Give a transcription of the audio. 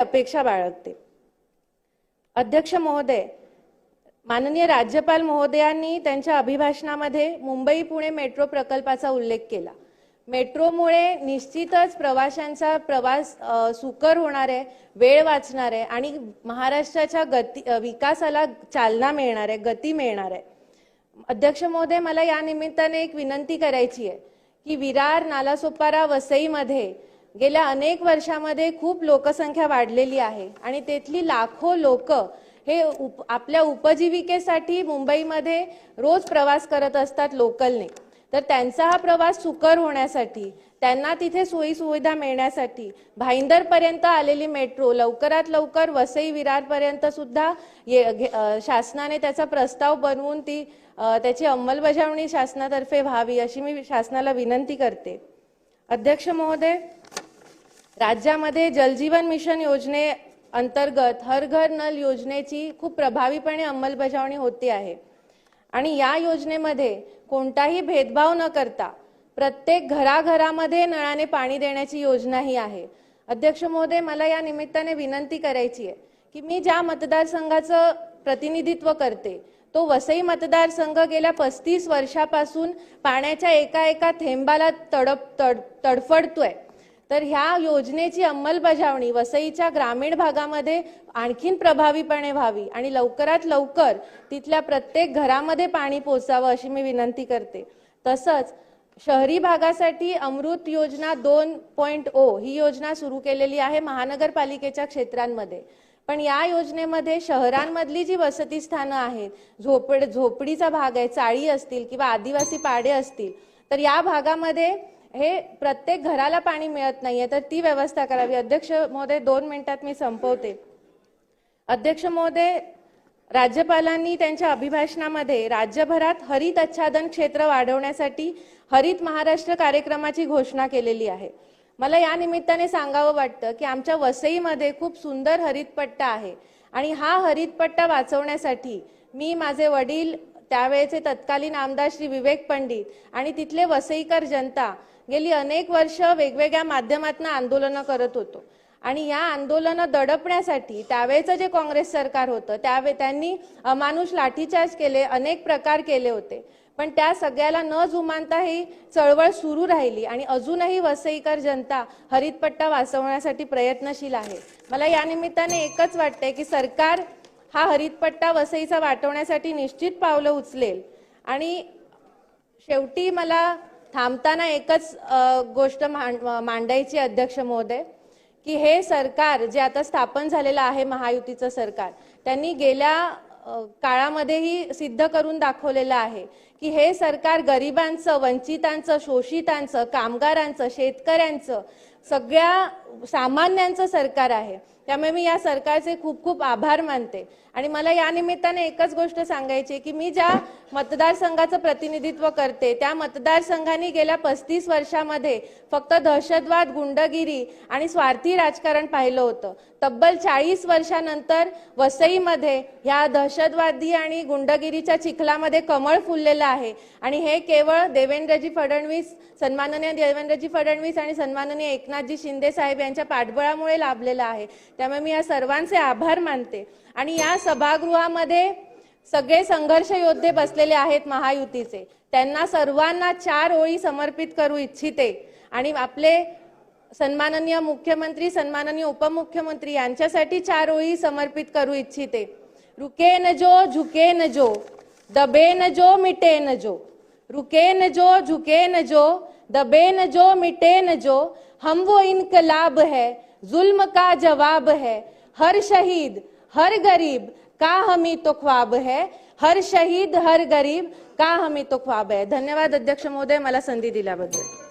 अपेक्षा बाळगते. अध्यक्ष महोदय माननीय राज्यपाल महोदयांनी त्यांच्या अभिभाषणामध्ये मुंबई पुणे मेट्रो प्रकल्पाचा उल्लेख केला. मेट्रोमुळे निश्चितच प्रवाशांचा प्रवास सुकर होणार आहे वेळ वाचणार आहे आणि महाराष्ट्राच्या गती विकासाला चालना मिळणार आहे गती मिळणार आहे. अध्यक्ष महोदय मला या निमित्ताने एक विनंती करायची आहे की विरार नालासोपारा वसईमध्ये गेल्या अनेक वर्षामध्ये खूप लोकसंख्या वाढलेली आहे आणि तेथली लाखो लोक हे उप आपल्या उपजीविकेसाठी मुंबईमध्ये रोज प्रवास करत असतात लोकलने. तर त्यांचा हा प्रवास सुकर होण्यासाठी त्यांना तिथे सोयीसुविधा मिळण्यासाठी भाईंदरपर्यंत आलेली मेट्रो लवकरात लवकर वसई विरारपर्यंत सुद्धा ये- घे- शासनाने त्याचा प्रस्ताव बनवून ती त्याची अंमलबजावणी शासनातर्फे व्हावी अशी मी शासनाला विनंती करते. अध्यक्ष महोदय? राज्यामध्ये जलजीवन मिशन योजने अंतर्गत हर घर नल योजनेची खूप प्रभावीपणे अंमलबजावणी होते आहे. आणि या योजनेमध्ये कोणताही भेदभाव न करता प्रत्येक घराघरामध्ये नळाने पाणी देण्याची योजना ही आहे. अध्यक्ष महोदय मला या निमित्ताने विनंती करायची आहे की मी ज्या मतदारसंघाचं प्रतिनिधित्व करते तो वसई मतदारसंघ गेल्या पस्तीस वर्षापासून पाण्याच्या एका एका थेंबाला तडप तड तडफडतोय. तर ह्या योजनेची अंमलबजावणी वसईच्या ग्रामीण भागामध्ये आणखीन प्रभावीपणे व्हावी आणि लवकरात लवकर तिथल्या प्रत्येक घरामध्ये पाणी पोचावं अशी मी विनंती करते. तसंच शहरी भागासाठी अमृत योजना दोन पॉईंट ओ ही योजना सुरू केलेली आहे महानगरपालिकेच्या क्षेत्रांमध्ये. पण या योजनेमध्ये शहरांमधली जी वसती स्थानं आहेत झोपड झोपडीचा भाग आहे चाळी असतील किंवा आदिवासी पाडे असतील तर या भागामध्ये हे प्रत्येक घराला पाणी मिळत नाहीये तर ती व्यवस्था करावी. अध्यक्ष महोदय दोन मिनिटात मी संपवते. अध्यक्ष महोदय राज्यपालांनी त्यांच्या अभिभाषणामध्ये राज्यभरात हरित आच्छादन क्षेत्र वाढवण्यासाठी हरित महाराष्ट्र कार्यक्रमाची घोषणा केलेली आहे. मला या निमित्ताने सांगावं वाटतं की आमच्या वसईमध्ये खूप सुंदर हरितपट्टा आहे आणि हा हरितपट्टा वाचवण्यासाठी मी माझे वडील त्यावेळेचे तत्कालीन आमदार श्री विवेक पंडित आणि तिथले वसईकर जनता गेली अनेक वर्ष वेगवेगळ्या माध्यमातून आंदोलनं करत होतो. आणि या आंदोलनं दडपण्यासाठी त्यावेळेचं जे काँग्रेस सरकार होतं त्यावे त्यांनी अमानुष लाठीचार्ज केले अनेक प्रकार केले होते. पण त्या सगळ्याला न जुमानता ही चळवळ सुरू राहिली आणि अजूनही वसईकर जनता हरितपट्टा वाचवण्यासाठी प्रयत्नशील आहे. मला या निमित्ताने एकच वाटतंय की सरकार हा हरितपट्टा वसईचा वाटवण्यासाठी निश्चित पावलं उचलेल. आणि शेवटी मला थांबताना एकच गोष्ट मांड- मांडायची अध्यक्ष महोदय की हे सरकार जे आता स्थापन झालेलं आहे महायुतीचं सरकार त्यांनी गेल्या काळामध्येही सिद्ध करून दाखवलेलं आहे की हे सरकार गरिबांचं वंचितांचं शोषितांचं कामगारांचं शेतकऱ्यांचं सगळ्या सामान्यांचं सरकार आहे. त्यामुळे मी या सरकारचे खूप खूप आभार मानते. आणि मला या निमित्ताने एकच गोष्ट सांगायची की मी ज्या मतदारसंघाचं प्रतिनिधित्व करते त्या मतदारसंघाने गेल्या पस्तीस वर्षामध्ये फक्त दहशतवाद गुंडगिरी आणि स्वार्थी राजकारण पाहिलं होतं. तब्बल चाळीस वर्षानंतर वसईमध्ये ह्या दहशतवादी आणि गुंडगिरीच्या चिखलामध्ये कमळ फुललेलं आहे. आणि हे केवळ देवेंद्रजी फडणवीस सन्माननीय देवेंद्रजी फडणवीस आणि सन्माननीय एकनाथजी शिंदे साहेब यांच्या पाठबळामुळे लाभलेलं आहे. त्यामुळे मी या सर्वांचे आभार मानते. आणि या सभागृहामध्ये सगळे संघर्ष योद्धे बसलेले आहेत महायुतीचे. त्यांना सर्वांना चार ओळी समर्पित करू इच्छिते. आणि आपले सन्माननीय मुख्यमंत्री सन्माननीय उपमुख्यमंत्री यांच्यासाठी चार ओळी समर्पित करू इच्छिते. रुके न जो झुके न जो. दबे न जो, मिटे न जो। रुके न जो, झुके न जो, दबे न जो, मिटे न जो। हम वो इनकलाब है, जुल्म का जवाब है। हर शहीद, हर गरीब, का हमी तो ख्वाब है। हर शहीद, हर गरीब, का हमी तो ख्वाब है। धन्यवाद अध्यक्ष महोदय, मला संधि दिल्याबद्दल.